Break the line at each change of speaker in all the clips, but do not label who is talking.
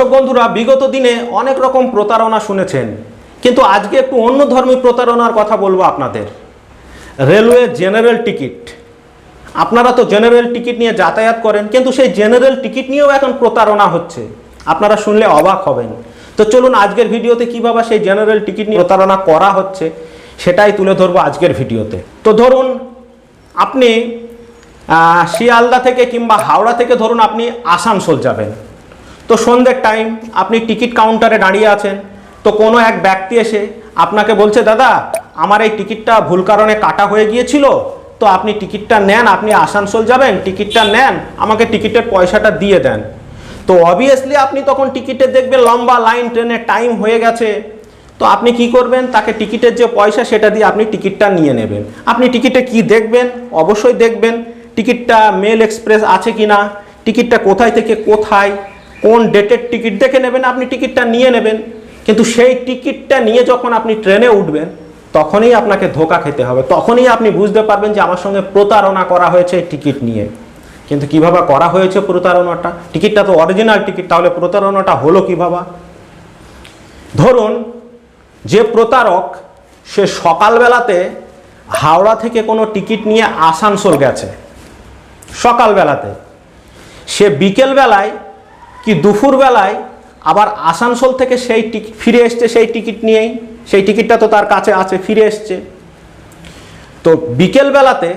দর্শক বন্ধুরা, বিগত দিনে অনেক রকম প্রতারণা শুনেছেন। কিন্তু আজকে একটু অন্য ধর্মী প্রতারণার কথা বলব আপনাদের। Railway general ticket. আপনারা তো জেনারেল টিকিট নিয়ে যাতায়াত করেন, কিন্তু সেই জেনারেল টিকিট নিয়েও এখন প্রতারণা হচ্ছে। আপনারা শুনলে অবাক হবেন। তো চলুন আজকের ভিডিওতে কীভাবে সেই জেনারেল টিকিট নিয়ে প্রতারণা করা হচ্ছে, সেটাই তুলে ধরবো আজকের ভিডিওতে। তো ধরুন, আপনি শিয়ালদা থেকে কিংবা হাওড়া থেকে ধরুন আপনি আসানসোল যাবেন। তো সন্ধ্যের টাইম আপনি টিকিট কাউন্টারে দাঁড়িয়ে আছেন, তো কোনো এক ব্যক্তি এসে আপনাকে বলছে, দাদা, আমার এই টিকিটটা ভুল কারণে কাটা হয়ে গিয়েছিল, তো আপনি টিকিটটা নেন, আপনি আসানসোল যাবেন টিকিটটা নেন, আমাকে টিকিটের পয়সাটা দিয়ে দেন। তো অবভিয়াসলি আপনি তখন টিকিটে দেখবেন লম্বা লাইন ট্রেনের টাইম হয়ে গেছে। তো আপনি কি করবেন? তাকে টিকিটের যে পয়সা, সেটা দিয়ে আপনি টিকিটটা নিয়ে নেবেন। আপনি টিকিটে কি দেখবেন? অবশ্যই দেখবেন। টিকিটটা মেল এক্সপ্রেস আছে কি না টিকিটটা কোথায় থেকে কোথায়? কোন ডেটের টিকিট দেখে নেবেন, আপনি টিকিটটা নিয়ে নেবেন। কিন্তু সেই টিকিটটা নিয়ে যখন আপনি ট্রেনে উঠবেন, তখনই আপনাকে ধোকা খেতে হবে। তখনই আপনি বুঝতে পারবেন যে আমার সঙ্গে প্রতারণা করা হয়েছে টিকিট নিয়ে। কিন্তু কীভাবে করা হয়েছে প্রতারণাটা? টিকিটটা তো অরিজিনাল টিকিট, তাহলে প্রতারণাটা হলো কীভাবে ধরুন, যে প্রতারক, সে সকালবেলাতে হাওড়া থেকে কোনো টিকিট নিয়ে আসানসোল গেছে। সকালবেলাতে। সে বিকেলবেলায় কি দুপুরবেলায় আবার আসানসোল থেকে সেই টিকিট ফিরে এসছে সেই টিকিট নিয়েই। সেই টিকিটটা তো তার কাছে আছে, ফিরে এসছে। তো বিকেলবেলাতে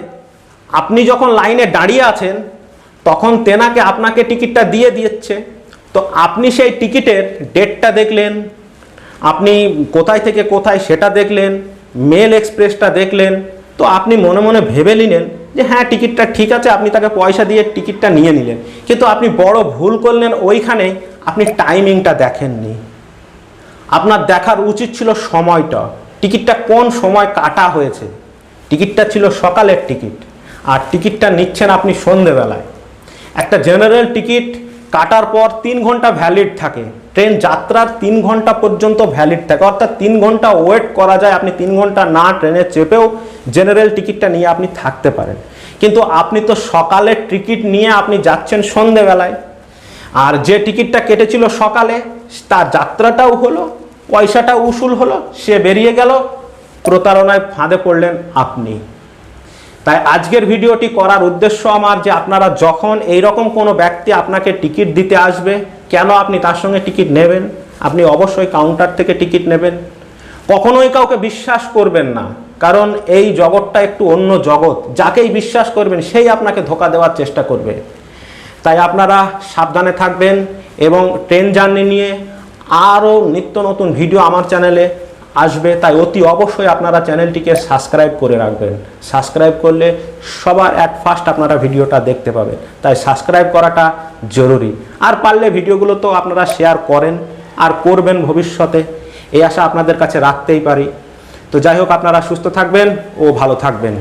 আপনি যখন লাইনে দাঁড়িয়ে আছেন, তখন তেনাকে আপনাকে টিকিটটা দিয়ে দিচ্ছে। তো আপনি সেই টিকিটের ডেটটা দেখলেন, আপনি কোথায় থেকে কোথায় সেটা দেখলেন, মেল এক্সপ্রেসটা দেখলেন, তো আপনি মনে মনে ভেবে নিলেন যে হ্যাঁ টিকিটটা ঠিক আছে, আপনি তাকে পয়সা দিয়ে টিকিটটা নিয়ে নিলেন। কিন্তু আপনি বড় ভুল করলেন, ওইখানে আপনি টাইমিংটা দেখেননি। আপনার দেখার উচিত ছিল সময়টা। টিকিটটা কোন সময় কাটা হয়েছে? টিকিটটা ছিল সকালের টিকিট। আর টিকিটটা নিচ্ছেন আপনি সন্ধেবেলায়। একটা জেনারেল টিকিট কাটার পর তিন ঘণ্টা ভ্যালিড থাকে। ট্রেন যাত্রার তিন ঘণ্টা পর্যন্ত ভ্যালিড থাকে। অর্থাৎ তিন ঘণ্টা ওয়েট করা যায়, আপনি তিন ঘণ্টা না ট্রেনে চেপেও জেনারেল টিকিটটা নিয়ে আপনি থাকতে পারেন। কিন্তু আপনি তো সকালের টিকিট নিয়ে আপনি যাচ্ছেন সন্ধেবেলায়। আর যে টিকিটটা কেটেছিল সকালে, তার যাত্রাটাও হলো পয়সাটা উসুল হলো, সে বেরিয়ে গেল, প্রতারণায় ফাঁদে পড়লেন আপনি। তাই আজকের ভিডিওটি করার উদ্দেশ্য আমার যে আপনারা যখন এই রকম কোনো ব্যক্তি আপনাকে টিকিট দিতে আসবে, কেন আপনি তার সঙ্গে টিকিট নেবেন? আপনি অবশ্যই কাউন্টার থেকে টিকিট নেবেন। কখনোই কাউকে বিশ্বাস করবেন না, কারণ এই জগৎটা একটু অন্য জগৎ। যাকেই বিশ্বাস করবেন, সেই আপনাকে ধোকা দেওয়ার চেষ্টা করবে। তাই আপনারা সাবধানে থাকবেন এবং ট্রেন জার্নি নিয়ে আরও নিত্য নতুন ভিডিও আমার চ্যানেলে আসবে, তাই অতি অবশ্যই আপনারা চ্যানেলটিকে সাবস্ক্রাইব করে রাখবেন। সাবস্ক্রাইব করলে সবার এক ফার্স্ট আপনারা ভিডিওটা দেখতে পাবেন। তাই সাবস্ক্রাইব করাটা জরুরি। আর পারলে ভিডিওগুলো তো আপনারা শেয়ার করেন আর করবেন ভবিষ্যতে। এই আশা আপনাদের কাছে রাখতেই পারি। তো যাই হোক, আপনারা সুস্থ থাকবেন ও ভালো থাকবেন।